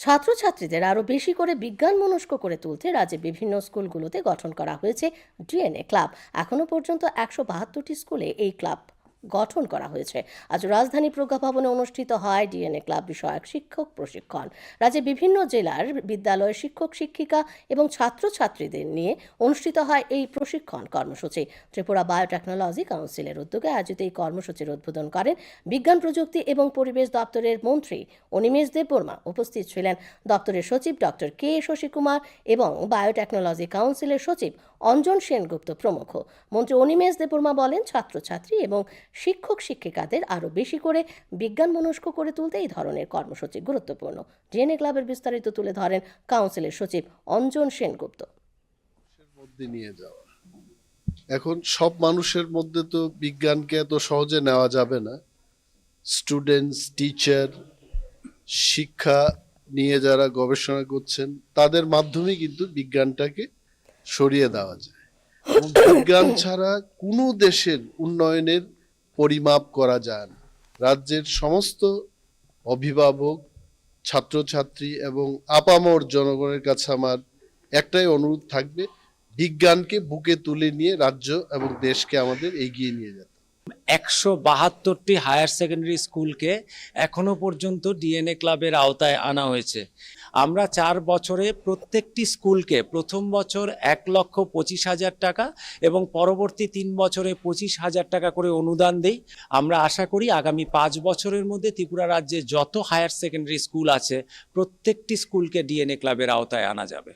ছাত্রছাত্রীদের আরও বেশি করে বিজ্ঞান মনস্ক করে তুলতে রাজ্যে বিভিন্ন স্কুলগুলোতে গঠন করা হয়েছে ডিএনএ ক্লাব। এখনও পর্যন্ত একশো বাহাত্তরটি স্কুলে এই ক্লাব গঠন করা হয়েছে। আজ রাজধানী প্রজ্ঞা ভবনে অনুষ্ঠিত হয় ডিএনএ ক্লাব বিষয়ক শিক্ষক প্রশিক্ষণ। রাজ্যে বিভিন্ন জেলার বিদ্যালয়ের শিক্ষক, শিক্ষিকা এবং ছাত্রছাত্রীদের নিয়ে অনুষ্ঠিত হয় এই প্রশিক্ষণ কর্মসূচি। ত্রিপুরা বায়োটেকনোলজি কাউন্সিলের উদ্যোগে আয়োজিত এই কর্মসূচির উদ্বোধন করেন বিজ্ঞান প্রযুক্তি এবং পরিবেশ দপ্তরের মন্ত্রী অনিমেষ দেববর্মা। উপস্থিত ছিলেন দপ্তরের সচিব ডক্টর কে শশীকুমার এবং বায়োটেকনোলজি কাউন্সিলের সচিব অঞ্জন সেনগুপ্ত প্রমুখ। মন্ত্রী অনিমেষ দেববর্মা বলেন, ছাত্রছাত্রী এবং শিক্ষক শিক্ষিকাদের আরও বেশি করে বিজ্ঞান মনস্ক করে তুলতে এই ধরনের কর্মসূচি গুরুত্বপূর্ণ। জেনে ক্লাবের বিস্তারিত তুলে ধরেন কাউন্সিলের সচিব অঞ্জন সেনগুপ্ত। মধ্যে নিয়ে যাওয়া। এখন সব মানুষের মধ্যে তো বিজ্ঞানকে এত সহজে নেওয়া যাবে না। স্টুডেন্টস, টিচার, শিক্ষা নিয়ে যারা গবেষণা করছেন, তাদের মাধ্যমে কিন্তু বিজ্ঞানটাকে সরিয়ে দেওয়া যায়। বিজ্ঞান ছাড়া কোনো দেশের উন্নয়নের পরিমাপ করা যায় না। রাজ্যের সমস্ত অভিভাবক, ছাত্রছাত্রী এবং আপামর জনগণের কাছে আমার একটাই অনুরোধ থাকবে, বিজ্ঞানকে বুকে তুলে নিয়ে রাজ্য এবং দেশকে আমাদের এগিয়ে নিয়ে যেতে একশো বাহাত্তরটি হায়ার সেকেন্ডারি স্কুলকে এখনও পর্যন্ত ডিএনএ ক্লাবের আওতায় আনা হয়েছে। আমরা চার বছরে প্রত্যেকটি স্কুলকে প্রথম বছর এক লক্ষ পঁচিশ হাজার টাকা এবং পরবর্তী তিন বছরে পঁচিশ হাজার টাকা করে অনুদান দেই। আমরা আশা করি আগামী পাঁচ বছরের মধ্যে ত্রিপুরা রাজ্যে যত হায়ার সেকেন্ডারি স্কুল আছে, প্রত্যেকটি স্কুলকে ডিএনএ ক্লাবের আওতায় আনা যাবে।